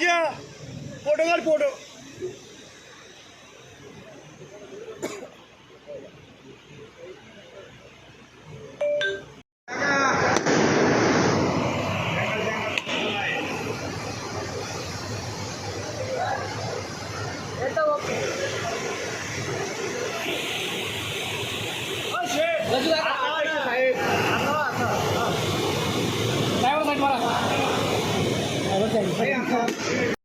రాజా పోటుగాలి పోటు Let's do that. 我也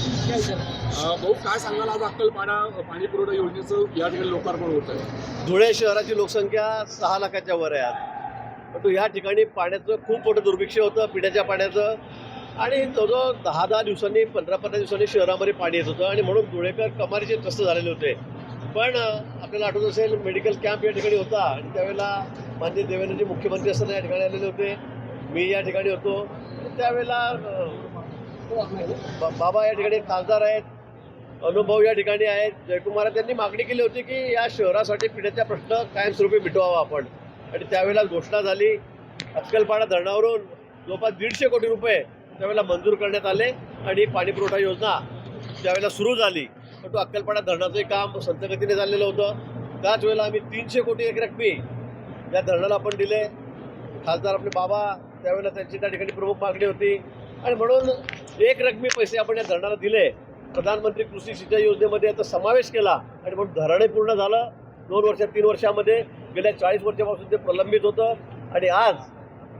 भाऊ काय सांगाल आज अक्कलपाडा पाणी पुरवठा योजनेचं या ठिकाणी लोकार्पण होत आहे धुळे शहराची लोकसंख्या सहा लाखाच्या वर आहे आज. परंतु या ठिकाणी पाण्याचं खूप मोठं दुर्भिक्ष होतं पिण्याच्या पाण्याचं. आणि जवळजवळ दहा दहा दिवसांनी पंधरा पंधरा दिवसांनी शहरामध्ये पाणी येत होतं आणि म्हणून धुळेकर कमारीचे त्रस्त झालेले होते. पण आपल्याला आठवत असेल मेडिकल कॅम्प या ठिकाणी होता आणि त्यावेळेला मान्य देवेंद्रजी मुख्यमंत्री असताना या ठिकाणी आलेले होते. मी या ठिकाणी होतो. त्यावेळेला बा- बाबा या ठिकाणी खासदार आहेत. अनुभव या ठिकाणी आहेत. जयकुमार त्यांनी मागणी केली होती की या शहरासाठी पिण्याचा प्रश्न कायमस्वरूपी मिटवावा आपण. आणि त्यावेळेला घोषणा झाली अक्कलपाडा धरणावरून जवळपास दीडशे कोटी रुपये त्यावेळेला मंजूर करण्यात आले आणि पाणी पुरवठा योजना त्यावेळेला सुरू झाली. परंतु तो अक्कलपाडा धरणाचंही काम संतगतीने झालेलं होतं. त्याच वेळेला आम्ही तीनशे कोटी एक रकमी या धरणाला आपण दिले. खासदार आपले बाबा त्यावेळेला त्यांची त्या ठिकाणी प्रमुख मागणी होती. आणि म्हणून एक रकमी पैसे आपण या धरणाला दिले. प्रधानमंत्री कृषी सिंचाई योजनेमध्ये याचा समावेश केला आणि म्हणून धरणही पूर्ण झालं. दोन वर्षात तीन वर्षामध्ये गेल्या चाळीस वर्षापासून ते प्रलंबित होतं. आणि आज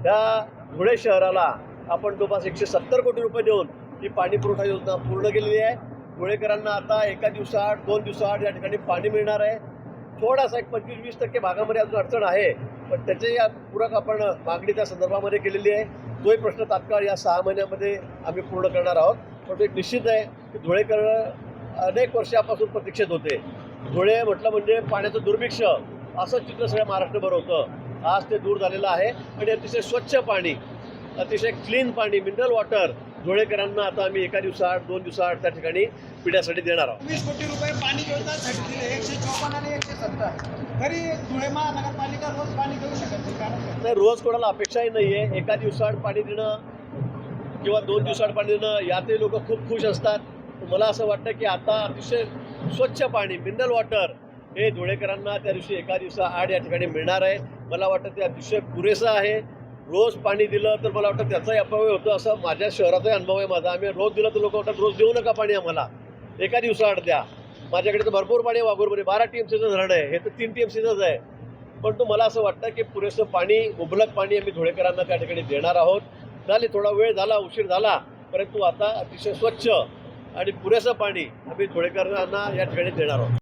त्या धुळे शहराला आपण जवळपास एकशे सत्तर कोटी रुपये देऊन ही पाणी पुरवठा योजना पूर्ण केलेली आहे. धुळेकरांना आता एका दिवसाआड दोन दिवसाआड या ठिकाणी पाणी मिळणार आहे. थोडासा एक पंचवीस वीस टक्के भागामध्ये अजून अडचण आहे पण त्याचे या पूरक आपण मागणी त्या संदर्भामध्ये केलेली आहे. तोही प्रश्न तात्काळ या सहा महिन्यामध्ये आम्ही पूर्ण करणार आहोत. पण एक निश्चित आहे की धुळेकर अनेक वर्षापासून प्रतीक्षेत होते. धुळे म्हटलं म्हणजे पाण्याचं दुर्भिक्ष असं चित्र सगळ्या महाराष्ट्रभर होतं. आज ते दूर झालेलं आहे आणि अतिशय स्वच्छ पाणी अतिशय क्लीन पाणी मिनरल वॉटर धुळेकरांना आता आम्ही एका दिवसाआड दोन दिवसाआड त्या ठिकाणी पिण्यासाठी देणार आहोत. वीस कोटी रुपये पाणी योजनासाठी दिले. एकशे चौपन्न आणि एकशे सत्तर. तरी धुळे महानगरपालिका रोज पाणी देऊ शकत नाही? तर रोज कोणाला अपेक्षाही नाही आहे एका दिवसाआड पाणी देणं किंवा दोन दिवसाआड पाणी देणं यातही लोक खूप खुश असतात. मला असं वाटतं की आता अतिशय स्वच्छ पाणी मिनरल वॉटर हे धुळेकरांना त्या दिवशी एका दिवसाआड या ठिकाणी मिळणार आहे. मला वाटतं ते अतिशय पुरेसं आहे. रोज पाणी दिलं तर मला वाटतं त्याचाही अपव्यय होतो असं माझ्या शहराचाही अनुभव आहे माझा. आम्ही रोज दिलं तर लोक वाटतात रोज देऊ नका पाणी आम्हाला. एका दिवसाआड द्या. माझ्याकडे तर भरपूर पाणी आहे वाघूरमध्ये बारा टी एम सीचं धरण आहे. हे तर तीन टी एम सीचंच आहे. पण तो मला असं वाटतं की पुरेसं पाणी मुबलक पाणी आम्ही धुळेकरांना त्या ठिकाणी देणार आहोत. झाले थोडा वेळ झाला उशीर झाला परंतु आता अतिशय स्वच्छ आणि पुरेसं पाणी आम्ही धुळेकरांना या ठिकाणी देणार आहोत.